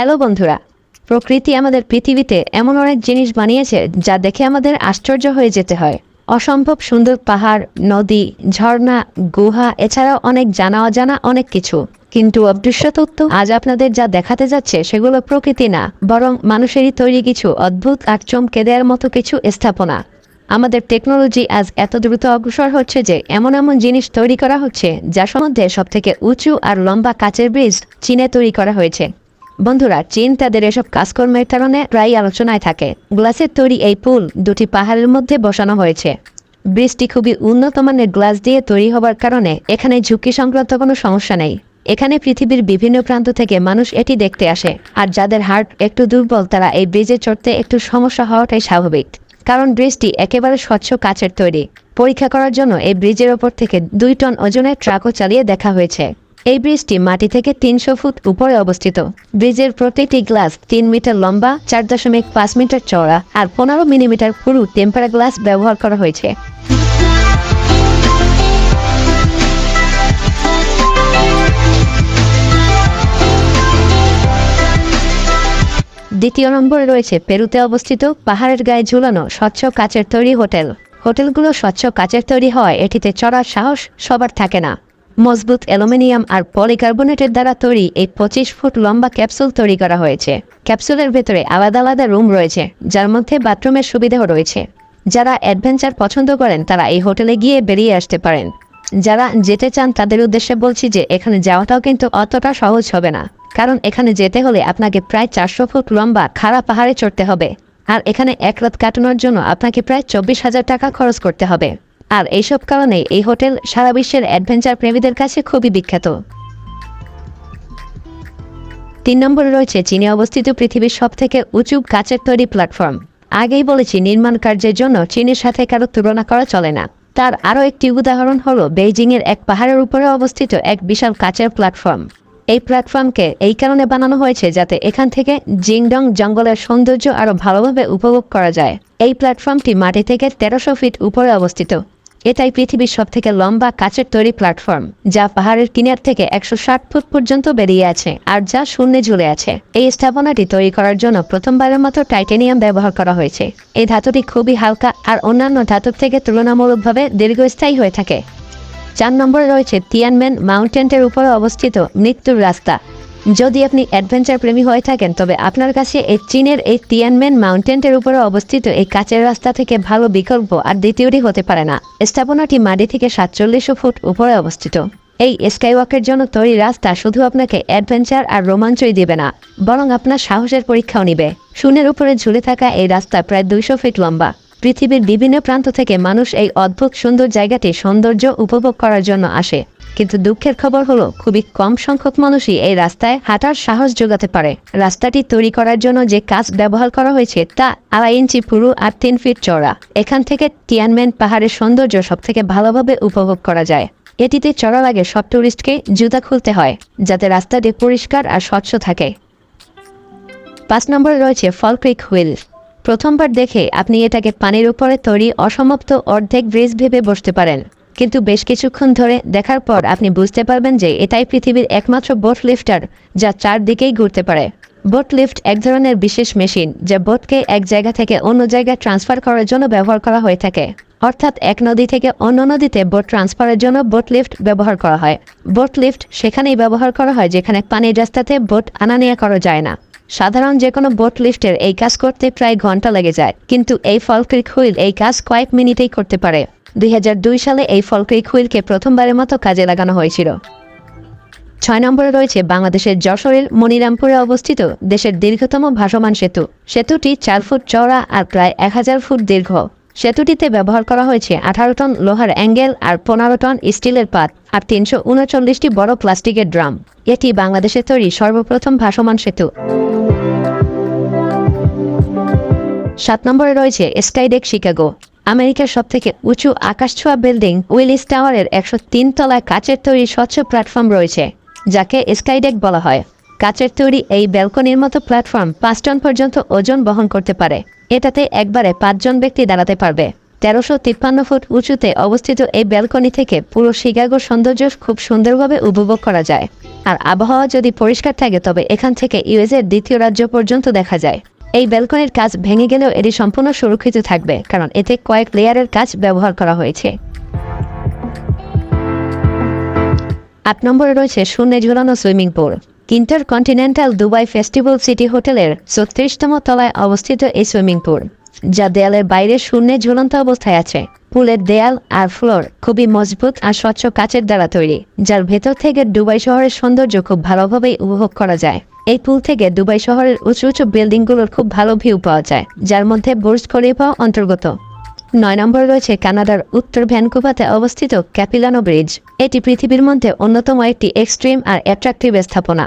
Hello বন্ধুরা, প্রকৃতি আমাদের পৃথিবীতে এমন অনেক জিনিস বানিয়েছে যা দেখে আমাদের আশ্চর্য হয়ে যেতে হয়। অসম্ভব সুন্দর পাহাড়, নদী, ঝর্ণা, গুহা, এছাড়াও অনেক জানা অজানা অনেক কিছু। কিন্তু অদৃশ্য তথ্য আজ আপনাদের যা দেখাতে যাচ্ছে সেগুলো প্রকৃতি না, বরং মানুষেরই তৈরি কিছু অদ্ভুত আর চমকে দেওয়ার মতো কিছু স্থাপনা। আমাদের টেকনোলজি আজ এত দ্রুত অগ্রসর হচ্ছে যে এমন এমন জিনিস তৈরি করা হচ্ছে যার সম্বন্ধে সবথেকে উঁচু আর লম্বা কাচের ব্রিজ চীনে তৈরি করা হয়েছে। বন্ধুরা, চীন তাদের এসব কাজকর্মের কারণে প্রায় আলোচনায় থাকে। গ্লাসের তৈরি এই পুল দুটি পাহাড়ের মধ্যে বসানো হয়েছে। ব্রিজটি খুবই উন্নত মানের গ্লাস দিয়ে তৈরি হবার কারণে এখানে ঝুঁকি সংক্রান্ত কোনো সমস্যা নেই। এখানে পৃথিবীর বিভিন্ন প্রান্ত থেকে মানুষ এটি দেখতে আসে, আর যাদের হার্ট একটু দুর্বল, তারা এই ব্রিজে চড়তে একটু সমস্যা হওয়াটাই স্বাভাবিক। কারণ ব্রিজটি একেবারে স্বচ্ছ কাচের তৈরি। পরীক্ষা করার জন্য এই ব্রিজের ওপর থেকে দুই টন ওজনের ট্রাকও চালিয়ে দেখা হয়েছে। এই ব্রিজটি মাটি থেকে তিনশো ফুট উপরে অবস্থিত। ব্রিজের প্রতিটি গ্লাস তিন মিটার লম্বা, চার দশমিক পাঁচ মিটার চওড়া আর পনেরো মিলিমিটার পুরু টেম্পার গ্লাস ব্যবহার করা হয়েছে। দ্বিতীয় নম্বরে রয়েছে পেরুতে অবস্থিত পাহাড়ের গায়ে ঝুলানো স্বচ্ছ কাচের তৈরি হোটেল। হোটেলগুলো স্বচ্ছ কাচের তৈরি হয়, এটিতে চড়ার সাহস সবার থাকে না। মজবুত অ্যালুমিনিয়াম আর পলিকার্বনেটের দ্বারা তৈরি এই পঁচিশ ফুট লম্বা ক্যাপসুল তৈরি করা হয়েছে। ক্যাপসুলের ভেতরে আলাদা আলাদা রুম রয়েছে, যার মধ্যে বাথরুমের সুবিধাও রয়েছে। যারা অ্যাডভেঞ্চার পছন্দ করেন, তারা এই হোটেলে গিয়ে বেরিয়ে আসতে পারেন। যারা যেতে চান, তাদের উদ্দেশ্যে বলছি যে, এখানে যাওয়াটাও কিন্তু অতটা সহজ হবে না। কারণ এখানে যেতে হলে আপনাকে প্রায় চারশো ফুট লম্বা খাড়া পাহাড়ে চড়তে হবে। আর এখানে এক রাত কাটানোর জন্য আপনাকে প্রায় চব্বিশ হাজার টাকা খরচ করতে হবে। আর এইসব কারণে এই হোটেল সারা বিশ্বের অ্যাডভেঞ্চার প্রেমীদের কাছে খুবই বিখ্যাত। তিন নম্বরে রয়েছে চীনে অবস্থিত পৃথিবীর সবথেকে উঁচু কাচের তৈরি প্ল্যাটফর্ম। আগেই বলেছি, নির্মাণ কার্যের জন্য চীনের সাথে কারও তুলনা করা চলে না। তার আরও একটি উদাহরণ হলো বেইজিংয়ের এক পাহাড়ের উপরে অবস্থিত এক বিশাল কাচের প্ল্যাটফর্ম। এই প্ল্যাটফর্মকে এই কারণে বানানো হয়েছে যাতে এখান থেকে জিংডং জঙ্গলের সৌন্দর্য আরও ভালোভাবে উপভোগ করা যায়। এই প্ল্যাটফর্মটি মাটি থেকে তেরোশো ফিট উপরে অবস্থিত। এটাই পৃথিবীর সবথেকে লম্বা কাচের তৈরি প্ল্যাটফর্ম, যা পাহাড়ের কিনার থেকে একশো ষাট ফুট পর্যন্ত বেরিয়ে আছে আর যা শূন্যে ঝুলে আছে। এই স্থাপনাটি তৈরি করার জন্য প্রথমবারের মতো টাইটেনিয়াম ব্যবহার করা হয়েছে। এই ধাতুটি খুবই হালকা আর অন্যান্য ধাতুর থেকে তুলনামূলকভাবে দীর্ঘস্থায়ী হয়ে থাকে। চার নম্বরে রয়েছে তিয়ানমেন মাউন্টেনের উপরে অবস্থিত মৃত্যুর রাস্তা। যদি আপনি অ্যাডভেঞ্চার প্রেমী হয়ে থাকেন, তবে আপনার কাছে এই চীনের এই তিয়ানমেন মাউন্টেনের উপরে অবস্থিত এই কাচের রাস্তা থেকে ভালো বিকল্প আর দ্বিতীয়টি হতে পারে না। স্থাপনাটি মাটি থেকে সাতচল্লিশশো ফুট উপরে অবস্থিত। এই স্কাইওয়াকের জন্য তৈরি রাস্তা শুধু আপনাকে অ্যাডভেঞ্চার আর রোমাঞ্চই দেবে না, বরং আপনার সাহসের পরীক্ষাও নিবে। শূন্যের উপরে ঝুলে থাকা এই রাস্তা প্রায় দুইশো ফিট লম্বা। পৃথিবীর বিভিন্ন প্রান্ত থেকে মানুষ এই অদ্ভুত সুন্দর জায়গাটি সৌন্দর্য উপভোগ করার জন্য আসে। কিন্তু দুঃখের খবর হলো, খুবই কম সংখ্যক মানুষই এই রাস্তায় হাঁটার সাহস যোগাতে পারে। রাস্তাটি তৈরি করার জন্য যে কাজ ব্যবহার করা হয়েছে তা আড়াই ইঞ্চি পুরু আর তিন ফিট চড়া এখান থেকে টিয়ানমেন পাহাড়ের সৌন্দর্য সব থেকে ভালোভাবে উপভোগ করা যায়। এটিতে চড়ার আগে সব টুরিস্টকে জুতা খুলতে হয়, যাতে রাস্তাটি পরিষ্কার আর স্বচ্ছ থাকে। পাঁচ নম্বরে রয়েছে ফলক্রিক হুইল। প্রথমবার দেখে আপনি এটাকে পানির উপরে তৈরি অসমাপ্ত অর্ধেক ব্রিজ ভেবে বসতে পারেন। কিন্তু বেশ কিছুক্ষণ ধরে দেখার পর আপনি বুঝতে পারবেন যে এটাই পৃথিবীর একমাত্র বোট লিফটার, যা চারদিকেই ঘুরতে পারে। বোট লিফট এক ধরনের বিশেষ মেশিন, যা বোটকে এক জায়গা থেকে অন্য জায়গায় ট্রান্সফার করার জন্য ব্যবহার করা হয়ে থাকে। অর্থাৎ এক নদী থেকে অন্য নদীতে বোট ট্রান্সফারের জন্য বোট লিফট ব্যবহার করা হয়। বোট লিফট সেখানেই ব্যবহার করা হয়, যেখানে পানির রাস্তাতে বোট আনা নেওয়া করা যায় না। সাধারণ যে কোনো বোট লিফটের এই কাজ করতে প্রায় ঘণ্টা লেগে যায়, কিন্তু এই ফলক্রিক হুইল এই কাজ কয়েক মিনিটেই করতে পারে। দুই হাজার দুই সালে এই ফলক্রিক হুইলকে প্রথমবারের মতো কাজে লাগানো হয়েছিল। ছয় নম্বরে রয়েছে বাংলাদেশের যশোরের মনিরামপুরে অবস্থিত দেশের দীর্ঘতম ভাসমান সেতু। সেতুটি চার ফুট চওড়া আর প্রায় এক হাজার ফুট দীর্ঘ। সেতুটিতে ব্যবহার করা হয়েছে আঠারো টন লোহার অ্যাঙ্গেল আর পনেরো টন স্টিলের পাত আর তিনশো উনচল্লিশটি বড় প্লাস্টিকের ড্রাম। এটি বাংলাদেশে তৈরি সর্বপ্রথম ভাসমান সেতু। সাত নম্বরে রয়েছে স্কাইডেক শিকাগো আমেরিকার সবথেকে উঁচু আকাশছোঁয়া বিল্ডিং উইলিস টাওয়ারের একশো তিন তলায় কাচের তৈরি স্বচ্ছ প্ল্যাটফর্ম রয়েছে, যাকে স্কাইডেক বলা হয়। কাচের তৈরি এই ব্যালকনির মতো প্ল্যাটফর্ম পাঁচ টন পর্যন্ত ওজন বহন করতে পারে। এটাতে একবারে পাঁচজন ব্যক্তি দাঁড়াতে পারবে। তেরোশো তিপ্পান্ন ফুট উঁচুতে অবস্থিত এই ব্যালকনি থেকে পুরো শিকাগোর সৌন্দর্য খুব সুন্দরভাবে উপভোগ করা যায়। আর আবহাওয়া যদি পরিষ্কার থাকে, তবে এখান থেকে ইউএসের দ্বিতীয় রাজ্য পর্যন্ত দেখা যায়। এই ব্যালকনির কাজ ভেঙে গেলেও এটি সম্পূর্ণ সুরক্ষিত থাকবে, কারণ এতে কয়েক লেয়ারের কাজ ব্যবহার করা হয়েছে। আট নম্বরে রয়েছে শূন্যে ঝুলানো swimming pool. InterContinental Dubai Festival City হোটেলের ছত্রিশতম তলায় অবস্থিত এই সুইমিং পুল, যা দেয়ালের বাইরে শূন্যে ঝুলন্ত অবস্থায় আছে। পুলের দেয়াল আর ফ্লোর খুবই মজবুত আর স্বচ্ছ কাচের দ্বারা তৈরি, যার ভেতর থেকে দুবাই শহরের সৌন্দর্য খুব ভালোভাবেই উপভোগ করা যায়। এই পুল থেকে দুবাই শহরের উঁচু উঁচু বিল্ডিংগুলোর খুব ভালো ভিউ পাওয়া যায়, যার মধ্যে বুর্জ খলিফাও অন্তর্গত। নয় নম্বর রয়েছে কানাডার উত্তর ভ্যানকুভাতে অবস্থিত ক্যাপিলানো ব্রিজ। এটি পৃথিবীর মধ্যে অন্যতম একটি এক্সট্রিম আর অ্যাট্রাকটিভ স্থাপনা।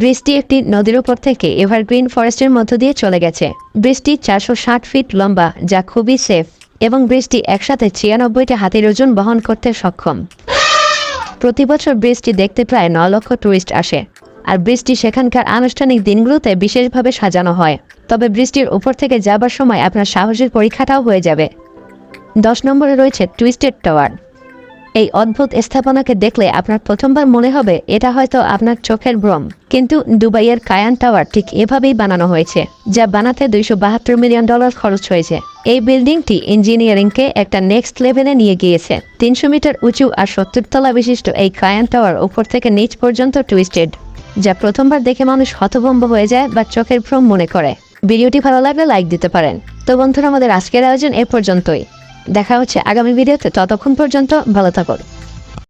ব্রিজটি একটি নদীর উপর থেকে এভারগ্রিন ফরেস্টের মধ্য দিয়ে চলে গেছে। ব্রিজটি চারশো ষাট ফিট লম্বা, যা খুবই সেফ, এবং ব্রিজটি একসাথে ছিয়ানব্বইটি হাতির ওজন বহন করতে সক্ষম। প্রতি বছর ব্রিজটি দেখতে প্রায় ন লক্ষ টুরিস্ট আসে। আর বৃষ্টি সেখানকার আনুষ্ঠানিক দিনগুলোতে বিশেষভাবে সাজানো হয়। তবে বৃষ্টির উপর থেকে যাবার সময় আপনার সাহসের পরীক্ষাটাও হয়ে যাবে। দশ নম্বরে রয়েছে টুইস্টেড টাওয়ার এই অদ্ভুত স্থাপনাকে দেখলে আপনার প্রথমবার মনে হবে, এটা হয়তো আপনার চোখের ভ্রম। কিন্তু দুবাইয়ের কায়ান টাওয়ার ঠিক এভাবেই বানানো হয়েছে, যা বানাতে দুইশো বাহাত্তর মিলিয়ন ডলার খরচ হয়েছে। এই বিল্ডিংটি ইঞ্জিনিয়ারিংকে একটা নেক্সট লেভেলে নিয়ে গিয়েছে। তিনশো মিটার উঁচু আর সত্তর তলা বিশিষ্ট এই কায়ান টাওয়ার উপর থেকে নিচ পর্যন্ত টুইস্টেড যা প্রথমবার দেখে মানুষ হতভম্ব হয়ে যায় বা চোখের ভ্রম মনে করে। ভিডিওটি ভালো লাগলে লাইক দিতে পারেন। তো বন্ধুরা, আমাদের আজকের আয়োজন এ পর্যন্তই। দেখা হচ্ছে আগামী ভিডিওতে। ততক্ষণ পর্যন্ত ভালো থাকুন।